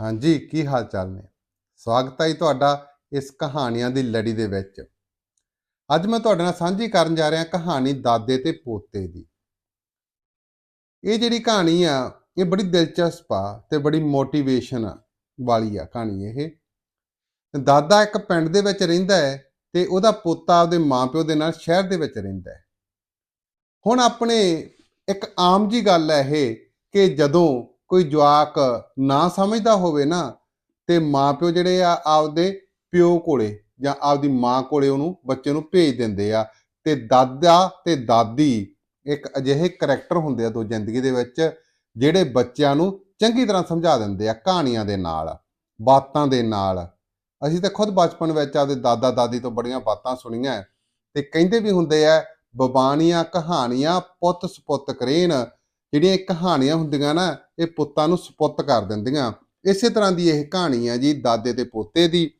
ਹਾਂਜੀ, ਕੀ ਹਾਲ ਚਾਲ ਨੇ? ਸਵਾਗਤ ਹੈ ਜੀ ਤੁਹਾਡਾ ਇਸ ਕਹਾਣੀਆਂ ਦੀ ਲੜੀ ਦੇ ਵਿੱਚ। ਅੱਜ ਮੈਂ ਤੁਹਾਡੇ ਨਾਲ ਸਾਂਝੀ ਕਰਨ ਜਾ ਰਿਹਾ ਕਹਾਣੀ ਦਾਦੇ ਤੇ ਪੋਤੇ ਦੀ। ਇਹ ਜਿਹੜੀ ਕਹਾਣੀ ਆ, ਇਹ ਬੜੀ ਦਿਲਚਸਪ ਆ ਤੇ ਬੜੀ ਮੋਟੀਵੇਸ਼ਨ ਵਾਲੀ ਆ ਕਹਾਣੀ ਇਹ। ਦਾਦਾ ਇੱਕ ਪਿੰਡ ਦੇ ਵਿੱਚ ਰਹਿੰਦਾ ਹੈ ਤੇ ਉਹਦਾ ਪੋਤਾ ਉਹਦੇ ਮਾਪਿਓ ਦੇ ਨਾਲ ਸ਼ਹਿਰ ਦੇ ਵਿੱਚ ਰਹਿੰਦਾ ਹੈ। ਹੁਣ ਆਪਣੇ ਇੱਕ ਆਮ ਜੀ ਗੱਲ ਹੈ ਇਹ ਕਿ ਜਦੋਂ ਕੋਈ ਜਵਾਕ ਨਾ ਸਮਝਦਾ ਹੋਵੇ ਨਾ, ਤੇ ਮਾਪਿਓ ਜਿਹੜੇ ਆ, ਆਪਦੇ ਪਿਓ ਕੋਲੇ ਜਾਂ ਆਪਦੀ ਮਾਂ ਕੋਲੇ ਉਹਨੂੰ ਬੱਚੇ ਨੂੰ ਭੇਜ ਦਿੰਦੇ ਆ। ਤੇ ਦਾਦਾ ਤੇ ਦਾਦੀ ਇੱਕ ਅਜਿਹੇ ਕਰੈਕਟਰ ਹੁੰਦੇ ਆ ਦੋ ਜ਼ਿੰਦਗੀ ਦੇ ਵਿੱਚ, ਜਿਹੜੇ ਬੱਚਿਆਂ ਨੂੰ ਚੰਗੀ ਤਰ੍ਹਾਂ ਸਮਝਾ ਦਿੰਦੇ ਆ ਕਹਾਣੀਆਂ ਦੇ ਨਾਲ, ਬਾਤਾਂ ਦੇ ਨਾਲ। ਅਸੀਂ ਤਾਂ ਖੁਦ ਬਚਪਨ ਵਿੱਚ ਆਪਦੇ ਦਾਦਾ ਦਾਦੀ ਤੋਂ ਬੜੀਆਂ ਬਾਤਾਂ ਸੁਣੀਆਂ, ਤੇ ਕਹਿੰਦੇ ਵੀ ਹੁੰਦੇ ਆ, ਬਬਾਨੀਆਂ ਕਹਾਣੀਆਂ ਪੁੱਤ ਸਪੁੱਤ ਕਰੇਨ ਜਿਹੜੀਆਂ ਇਹ ਕਹਾਣੀਆਂ ਹੁੰਦੀਆਂ ਨਾ, ਇਹ ਪੁੱਤਾਂ ਨੂੰ ਸਪੁੱਤ ਕਰ ਦਿੰਦੀਆਂ। ਇਸੇ ਤਰ੍ਹਾਂ ਦੀ ਇਹ ਕਹਾਣੀ ਆ ਜੀ ਦਾਦੇ ਤੇ ਪੋਤੇ ਦੀ।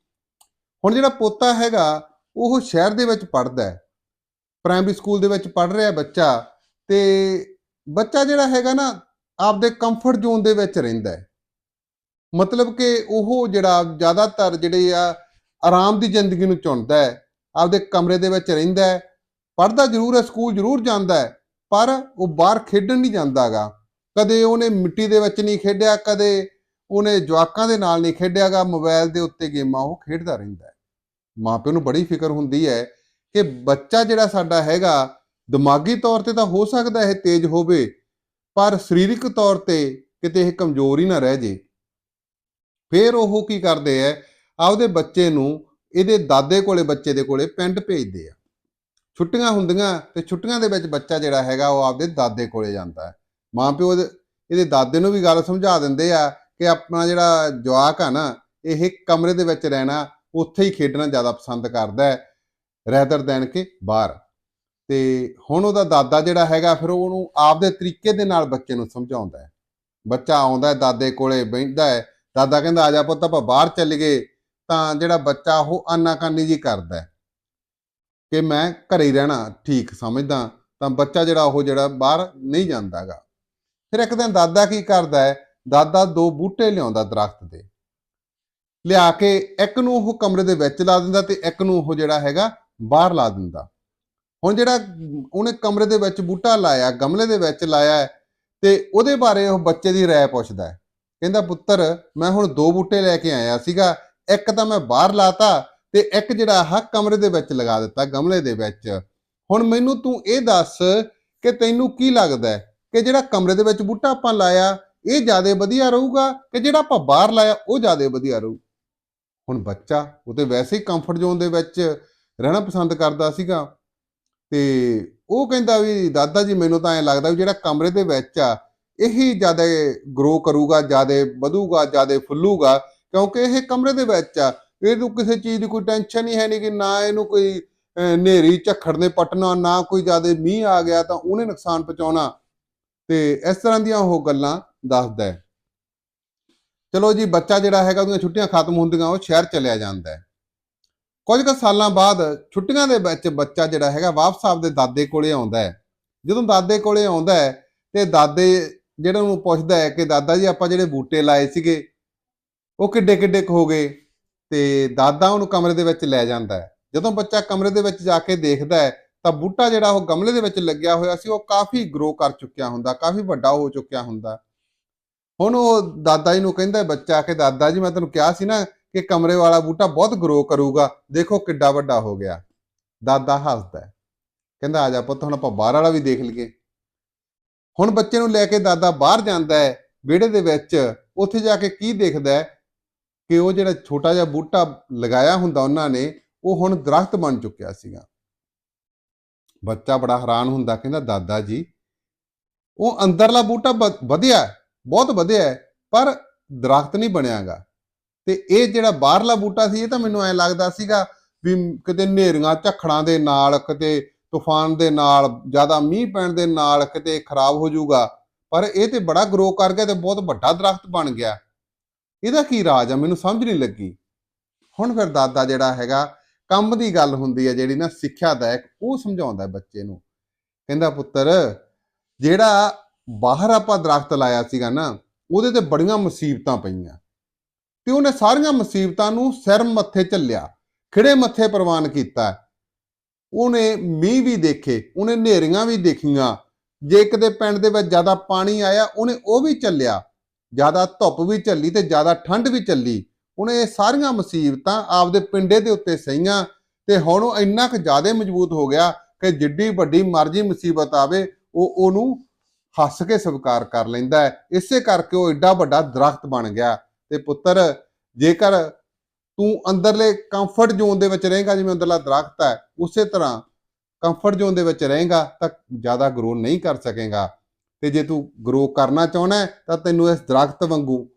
ਹੁਣ ਜਿਹੜਾ ਪੋਤਾ ਹੈਗਾ, ਉਹ ਸ਼ਹਿਰ ਦੇ ਵਿੱਚ ਪੜਦਾ ਹੈ। ਪ੍ਰਾਇਮਰੀ ਸਕੂਲ ਦੇ ਵਿੱਚ ਪੜ ਰਿਹਾ ਬੱਚਾ ਤੇ ਬੱਚਾ ਜਿਹੜਾ ਹੈਗਾ ਨਾ, ਆਪਦੇ ਕੰਫਰਟ ਜ਼ੋਨ ਦੇ ਵਿੱਚ ਰਹਿੰਦਾ ਹੈ। ਮਤਲਬ ਕਿ ਉਹ ਜਿਹੜਾ ਜ਼ਿਆਦਾਤਰ ਜਿਹੜੇ ਆ, ਆਰਾਮ ਦੀ ਜ਼ਿੰਦਗੀ ਨੂੰ ਚੁਣਦਾ ਹੈ। ਆਪਦੇ ਕਮਰੇ ਦੇ ਵਿੱਚ ਰਹਿੰਦਾ ਹੈ। ਪੜਦਾ ਜ਼ਰੂਰ ਹੈ ਸਕੂਲ ਜ਼ਰੂਰ ਜਾਂਦਾ ਹੈ। ਪਰ ਉਹ ਬਾਹਰ ਖੇਡਣ ਨਹੀਂ ਜਾਂਦਾਗਾ। ਕਦੇ ਉਹਨੇ ਮਿੱਟੀ ਦੇ ਵਿੱਚ ਨਹੀਂ ਖੇਡਿਆ, ਕਦੇ ਉਹਨੇ ਜਵਾਕਾਂ ਦੇ ਨਾਲ ਨਹੀਂ ਖੇਡਿਆਗਾ। ਮੋਬਾਈਲ ਦੇ ਉੱਤੇ ਗੇਮਾਂ ਉਹ ਖੇਡਦਾ ਰਹਿੰਦਾ ਹੈ। ਮਾਪਿਆਂ ਨੂੰ ਬੜੀ ਫਿਕਰ ਹੁੰਦੀ ਹੈ ਕਿ ਬੱਚਾ ਜਿਹੜਾ ਸਾਡਾ ਹੈਗਾ, ਦਿਮਾਗੀ ਤੌਰ ਤੇ ਤਾਂ ਹੋ ਸਕਦਾ ਇਹ ਤੇਜ਼ ਹੋਵੇ, ਪਰ ਸਰੀਰਕ ਤੌਰ ਤੇ ਕਿਤੇ ਇਹ ਕਮਜ਼ੋਰ ਹੀ ਨਾ ਰਹਿ ਜੇ। ਫਿਰ ਉਹ ਕੀ ਕਰਦੇ ਐ ਆਪਦੇ ਬੱਚੇ ਨੂੰ ਇਹਦੇ ਦਾਦੇ ਕੋਲੇ, ਬੱਚੇ ਦੇ ਕੋਲੇ ਪਿੰਡ ਭੇਜਦੇ ਆ। ਛੁੱਟੀਆਂ ਹੁੰਦੀਆਂ ਤੇ ਛੁੱਟੀਆਂ ਦੇ ਵਿੱਚ ਬੱਚਾ ਜਿਹੜਾ ਹੈਗਾ ਉਹ ਆਪਦੇ ਦਾਦੇ ਕੋਲੇ ਜਾਂਦਾ ਹੈ। ਮਾਪਿਓ ਇਹਦੇ ਦਾਦੇ ਨੂੰ ਵੀ ਗੱਲ ਸਮਝਾ ਦਿੰਦੇ ਆ ਕਿ ਆਪਣਾ ਜਿਹੜਾ ਜਵਾਕ ਆ ਨਾ, ਇਹ ਕਮਰੇ ਦੇ ਵਿੱਚ ਰਹਿਣਾ, ਉੱਥੇ ਹੀ ਖੇਡਣਾ ਜ਼ਿਆਦਾ ਪਸੰਦ ਕਰਦਾ ਹੈ ਰੈਦਰ ਦੈਨ ਕਿ ਬਾਹਰ। ਤੇ ਹੁਣ ਉਹਦਾ ਦਾਦਾ ਜਿਹੜਾ ਹੈਗਾ, ਫਿਰ ਉਹਨੂੰ ਆਪਦੇ ਤਰੀਕੇ ਦੇ ਨਾਲ ਬੱਚੇ ਨੂੰ ਸਮਝਾਉਂਦਾ ਹੈ। ਬੱਚਾ ਆਉਂਦਾ ਹੈ, ਦਾਦੇ ਕੋਲੇ ਬੈਠਦਾ ਹੈ, ਦਾਦਾ ਕਹਿੰਦਾ, ਆ ਜਾ ਪੁੱਤ, ਆਪਾਂ ਬਾਹਰ ਚੱਲ ਗਏ ਤਾਂ ਜਿਹੜਾ ਬੱਚਾ ਉਹ ਆਨਾਕਾਨੀ ਜੀ ਕਰਦਾ ਹੈ। ਕਿ ਮੈਂ ਘਰੇ ਹੀ ਰਹਿਣਾ ਠੀਕ ਸਮਝਦਾ ਤਾਂ ਬੱਚਾ ਜਿਹੜਾ ਉਹ ਜਿਹੜਾ ਬਾਹਰ ਨਹੀਂ ਜਾਂਦਾਗਾ ਫਿਰ ਇੱਕ ਦਿਨ ਦਾਦਾ ਕੀ ਕਰਦਾ ਹੈ? ਦਾਦਾ ਦੋ ਬੂਟੇ ਲਿਆਉਂਦਾ ਦਰਖਤ ਦੇ ਲਿਆ ਕੇ ਇੱਕ ਨੂੰ ਉਹ ਕਮਰੇ ਦੇ ਵਿੱਚ ਲਾ ਦਿੰਦਾ ਤੇ ਇੱਕ ਨੂੰ ਉਹ ਜਿਹੜਾ ਹੈਗਾ ਬਾਹਰ ਲਾ ਦਿੰਦਾ। ਹੁਣ ਜਿਹੜਾ ਉਹਨੇ ਕਮਰੇ ਦੇ ਵਿੱਚ ਬੂਟਾ ਲਾਇਆ ਗਮਲੇ ਦੇ ਵਿੱਚ ਲਾਇਆ ਹੈ, ਤੇ ਉਹਦੇ ਬਾਰੇ ਉਹ ਬੱਚੇ ਦੀ ਰਾਏ ਪੁੱਛਦਾ ਹੈ। ਕਹਿੰਦਾ ਪੁੱਤਰ ਮੈਂ ਹੁਣ ਦੋ ਬੂਟੇ ਲੈ ਕੇ ਆਇਆ ਸੀਗਾ ਇੱਕ ਤਾਂ ਮੈਂ ਬਾਹਰ ਲਾਤਾ ਤੇ ਇੱਕ ਜਿਹੜਾ ਆਹ ਕਮਰੇ ਦੇ ਵਿੱਚ ਲਗਾ ਦਿੱਤਾ, ਗਮਲੇ ਦੇ ਵਿੱਚ। ਹੁਣ ਮੈਨੂੰ ਤੂੰ ਇਹ ਦੱਸ ਕਿ ਤੈਨੂੰ ਕੀ ਲੱਗਦਾ ਕਿ ਜਿਹੜਾ ਕਮਰੇ ਦੇ ਵਿੱਚ ਬੂਟਾ ਆਪਾਂ ਲਾਇਆ, ਇਹ ਜ਼ਿਆਦਾ ਵਧੀਆ ਰਹੂਗਾ ਕਿ ਜਿਹੜਾ ਆਪਾਂ ਬਾਹਰ ਲਾਇਆ, ਉਹ ਜ਼ਿਆਦਾ ਵਧੀਆ ਰਹੂ? ਹੁਣ ਬੱਚਾ, ਉਹ ਤੇ ਵੈਸੇ ਹੀ ਕੰਫਰਟ ਜ਼ੋਨ ਦੇ ਵਿੱਚ ਰਹਿਣਾ ਪਸੰਦ ਕਰਦਾ ਸੀਗਾ। ਤੇ ਉਹ ਕਹਿੰਦਾ ਵੀ, ਦਾਦਾ ਜੀ, ਮੈਨੂੰ ਤਾਂ ਐ ਲੱਗਦਾ ਵੀ ਜਿਹੜਾ ਕਮਰੇ ਦੇ ਵਿੱਚ ਆ, ਇਹੀ ਜ਼ਿਆਦਾ ਗਰੋ ਕਰੂਗਾ, ਜ਼ਿਆਦਾ ਵਧੂਗਾ, ਜ਼ਿਆਦਾ ਫੁੱਲੂਗਾ, ਕਿਉਂਕਿ ਇਹ ਕਮਰੇ ਦੇ ਵਿੱਚ ਆ ਇਹਨੂੰ ਕਿਸੇ ਚੀਜ਼ ਦੀ ਕੋਈ ਟੈਨਸ਼ਨ ਹੀ ਹੈ ਨਹੀਂ ਕਿ ਨਾ ਇਹਨੂੰ ਕੋਈ ਅਹ, ਹਨੇਰੀ ਝੱਖੜ ਨੇ ਪਟਣਾ ਨਾ ਕੋਈ ਜ਼ਿਆਦਾ ਮੀਂਹ ਆ ਗਿਆ ਤਾਂ ਉਹਨੇ ਨੁਕਸਾਨ ਪਹੁੰਚਾਉਣਾ। ਤੇ ਇਸ ਤਰ੍ਹਾਂ ਦੀਆਂ ਉਹ ਗੱਲਾਂ ਦੱਸਦਾ ਹੈ। ਚਲੋ ਜੀ ਬੱਚਾ ਜਿਹੜਾ ਹੈਗਾ ਉਹਦੀਆਂ ਛੁੱਟੀਆਂ ਖਤਮ ਹੁੰਦੀਆਂ ਉਹ ਸ਼ਹਿਰ ਚਲਿਆ ਜਾਂਦਾ ਹੈ। ਕੁਝ ਕੁ ਸਾਲਾਂ ਬਾਅਦ ਛੁੱਟੀਆਂ ਦੇ ਵਿੱਚ ਬੱਚਾ ਜਿਹੜਾ ਹੈਗਾ ਵਾਪਸ ਆਪਦੇ ਦਾਦੇ ਕੋਲੇ ਆਉਂਦਾ ਹੈ। ਜਦੋਂ ਦਾਦੇ ਕੋਲੇ ਆਉਂਦਾ ਹੈ ਤੇ ਦਾਦੇ ਜਿਹੜਾ ਉਹਨੂੰ ਪੁੱਛਦਾ ਹੈ ਕਿ ਦਾਦਾ ਜੀ ਆਪਾਂ ਜਿਹੜੇ ਬੂਟੇ ਲਾਏ ਸੀਗੇ ਉਹ ਕਿੱਡੇ ਕਿੱਡੇ ਕੁ ਹੋ ਗਏ? ਤੇ ਦਾਦਾ ਉਹਨੂੰ ਕਮਰੇ ਦੇ ਵਿੱਚ ਲੈ ਜਾਂਦਾ ਹੈ। ਜਦੋਂ ਬੱਚਾ ਕਮਰੇ ਦੇ ਵਿੱਚ ਜਾ ਕੇ ਦੇਖਦਾ ਹੈ, ਤਾਂ ਬੂਟਾ ਜਿਹੜਾ ਉਹ ਗਮਲੇ ਦੇ ਵਿੱਚ ਲੱਗਿਆ ਹੋਇਆ ਸੀ, ਉਹ ਕਾਫੀ ਗਰੋ ਕਰ ਚੁੱਕਿਆ ਹੁੰਦਾ, ਕਾਫੀ ਵੱਡਾ ਹੋ ਚੁੱਕਿਆ ਹੁੰਦਾ। ਹੁਣ ਉਹ ਦਾਦਾ ਜੀ ਨੂੰ ਕਹਿੰਦਾ ਬੱਚਾ ਕਿ ਦਾਦਾ ਜੀ, ਮੈਂ ਤੈਨੂੰ ਕਿਹਾ ਸੀ ਨਾ ਕਿ ਕਮਰੇ ਵਾਲਾ ਬੂਟਾ ਬਹੁਤ ਗਰੋ ਕਰੂਗਾ, ਦੇਖੋ ਕਿੱਡਾ ਵੱਡਾ ਹੋ ਗਿਆ। ਦਾਦਾ ਹੱਸਦਾ ਕਹਿੰਦਾ, ਆ ਜਾ ਪੁੱਤ, ਹੁਣ ਆਪਾਂ ਬਾਹਰ ਵਾਲਾ ਵੀ ਦੇਖ ਲਈਏ। ਹੁਣ ਬੱਚੇ ਨੂੰ ਲੈ ਕੇ ਦਾਦਾ ਬਾਹਰ ਜਾਂਦਾ ਹੈ, ਵਿਹੜੇ ਦੇ ਵਿੱਚ, ਉੱਥੇ ਜਾ ਕੇ ਕੀ ਦੇਖਦਾ ਹੈ? ਕਿ ਉਹ ਜਿਹੜਾ ਛੋਟਾ ਜਿਹਾ ਬੂਟਾ ਲਗਾਇਆ ਹੁੰਦਾ ਉਹਨਾਂ ਨੇ ਉਹ ਹੁਣ ਦਰਖਤ ਬਣ ਚੁੱਕਿਆ ਸੀਗਾ। ਬੱਚਾ ਬੜਾ ਹੈਰਾਨ ਹੁੰਦਾ ਕਹਿੰਦਾ ਦਾਦਾ ਜੀ ਉਹ ਅੰਦਰਲਾ ਬੂਟਾ ਵ- ਵਧਿਆ ਬਹੁਤ ਵਧਿਆ ਹੈ, ਪਰ ਦਰਖਤ ਨਹੀਂ ਬਣਿਆਗਾ। ਤੇ ਇਹ ਜਿਹੜਾ ਬਾਹਰਲਾ ਬੂਟਾ ਸੀ ਇਹ ਤਾਂ ਮੈਨੂੰ ਐ ਲੱਗਦਾ ਸੀਗਾ ਵੀ ਕਿਤੇ ਹਨੇਰੀਆਂ ਝੱਖੜਾਂ ਦੇ ਨਾਲ ਕਿਤੇ ਤੂਫਾਨ ਦੇ ਨਾਲ ਜ਼ਿਆਦਾ ਮੀਂਹ ਪੈਣ ਦੇ ਨਾਲ ਕਿਤੇ ਖਰਾਬ ਹੋ ਜਾਊਗਾ। ਪਰ ਇਹ ਤੇ ਬੜਾ ਗਰੋ ਕਰ ਗਿਆ ਤੇ ਬਹੁਤ ਵੱਡਾ ਦਰਖਤ ਬਣ ਗਿਆ। ਇਹਦਾ ਕੀ ਰਾਜ ਆ? ਮੈਨੂੰ ਸਮਝ ਨਹੀਂ ਲੱਗੀ। ਹੁਣ ਫਿਰ ਦਾਦਾ ਜਿਹੜਾ ਹੈਗਾ, ਕੰਮ ਦੀ ਗੱਲ ਹੁੰਦੀ ਹੈ ਜਿਹੜੀ ਨਾ ਸਿੱਖਿਆ ਦਾਇਕ ਉਹ ਸਮਝਾਉਂਦਾ ਬੱਚੇ ਨੂੰ। ਕਹਿੰਦਾ, ਪੁੱਤਰ, ਜਿਹੜਾ ਬਾਹਰ ਆਪਾਂ ਦਰਖਤ ਲਾਇਆ ਸੀਗਾ ਨਾ, ਉਹਦੇ ਤੇ ਬੜੀਆਂ ਮੁਸੀਬਤਾਂ ਪਈਆਂ। ਤੇ ਉਹਨੇ ਸਾਰੀਆਂ ਮੁਸੀਬਤਾਂ ਨੂੰ ਸਿਰ ਮੱਥੇ ਝੱਲਿਆ ਖਿੜੇ ਮੱਥੇ ਪ੍ਰਵਾਨ ਕੀਤਾ। ਉਹਨੇ ਮੀਂਹ ਵੀ ਦੇਖੇ, ਉਹਨੇ ਹਨੇਰੀਆਂ ਵੀ ਦੇਖੀਆਂ। ਜੇ ਕਿਤੇ ਪਿੰਡ ਦੇ ਵਿੱਚ ਜ਼ਿਆਦਾ ਪਾਣੀ ਆਇਆ, ਉਹਨੇ ਉਹ ਵੀ ਝੱਲਿਆ। ਜ਼ਿਆਦਾ ਧੁੱਪ ਵੀ ਝੱਲੀ ਤੇ ਜ਼ਿਆਦਾ ਠੰਡ ਵੀ ਝੱਲੀ, ਉਹਨੇ ਇਹ ਸਾਰੀਆਂ ਮੁਸੀਬਤਾਂ ਆਪਦੇ ਪਿੰਡੇ ਦੇ ਉੱਤੇ ਸਹੀਆਂ ਤੇ ਹੁਣ ਉਹ ਇੰਨਾ ਕੁ ਜ਼ਿਆਦਾ ਮਜ਼ਬੂਤ ਹੋ ਗਿਆ ਕਿ ਜਿੱਡੀ ਵੱਡੀ ਮਰਜ਼ੀ ਮੁਸੀਬਤ ਆਵੇ, ਉਹ ਉਹਨੂੰ ਹੱਸ ਕੇ ਸਵੀਕਾਰ ਕਰ ਲੈਂਦਾ ਹੈ। ਇਸੇ ਕਰਕੇ ਉਹ ਏਡਾ ਵੱਡਾ ਦਰਖਤ ਬਣ ਗਿਆ ਤੇ ਪੁੱਤਰ, ਜੇਕਰ ਤੂੰ ਅੰਦਰਲੇ ਕੰਫਰਟ ਜ਼ੋਨ ਦੇ ਵਿੱਚ ਰਹੇਗਾ, ਜਿਵੇਂ ਅੰਦਰਲਾ ਦਰਖਤ ਹੈ, ਉਸੇ ਤਰ੍ਹਾਂ ਕੰਫਰਟ ਜ਼ੋਨ ਦੇ ਵਿੱਚ ਰਹੇਗਾ, ਤਾਂ ਜ਼ਿਆਦਾ ਗਰੋ ਨਹੀਂ ਕਰ ਸਕੇਗਾ। ਤੇ ਜੇ ਤੂੰ ਗਰੋ ਕਰਨਾ ਚਾਹਣਾ ਤਾਂ ਤੈਨੂੰ ਇਸ ਦਰਖਤ ਵਾਂਗੂ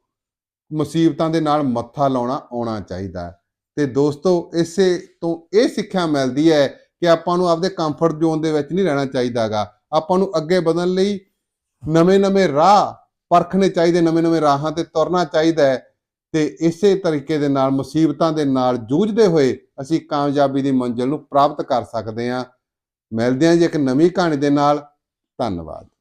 ਮੁਸੀਬਤਾਂ ਦੇ ਨਾਲ ਮੱਥਾ ਲਾਉਣਾ ਆਉਣਾ ਚਾਹੀਦਾ ਹੈ। ਤੇ ਦੋਸਤੋ, ਇਸੇ ਤੋਂ ਇਹ ਸਿੱਖਿਆ ਮਿਲਦੀ ਹੈ ਕਿ ਆਪਾਂ ਨੂੰ ਆਪਦੇ ਕੰਫਰਟ ਜ਼ੋਨ ਦੇ ਵਿੱਚ ਨਹੀਂ ਰਹਿਣਾ ਚਾਹੀਦਾਗਾ ਆਪਾਂ ਨੂੰ ਅੱਗੇ ਵਧਣ ਲਈ ਨਵੇਂ-ਨਵੇਂ ਰਾਹ ਪਰਖਣੇ ਚਾਹੀਦੇ ਨਵੇਂ-ਨਵੇਂ ਰਾਹਾਂ ਤੇ ਤੁਰਨਾ ਚਾਹੀਦਾ ਹੈ। ਤੇ ਇਸੇ ਤਰੀਕੇ ਦੇ ਨਾਲ, ਮੁਸੀਬਤਾਂ ਦੇ ਨਾਲ ਜੂਝਦੇ ਹੋਏ ਅਸੀਂ ਕਾਮਯਾਬੀ ਦੀ ਮੰਜ਼ਿਲ ਨੂੰ ਪ੍ਰਾਪਤ ਕਰ ਸਕਦੇ ਹਾਂ। ਮਿਲਦੇ ਹਾਂ ਜੀ ਇੱਕ ਨਵੀਂ ਕਹਾਣੀ ਦੇ ਨਾਲ। ਧੰਨਵਾਦ।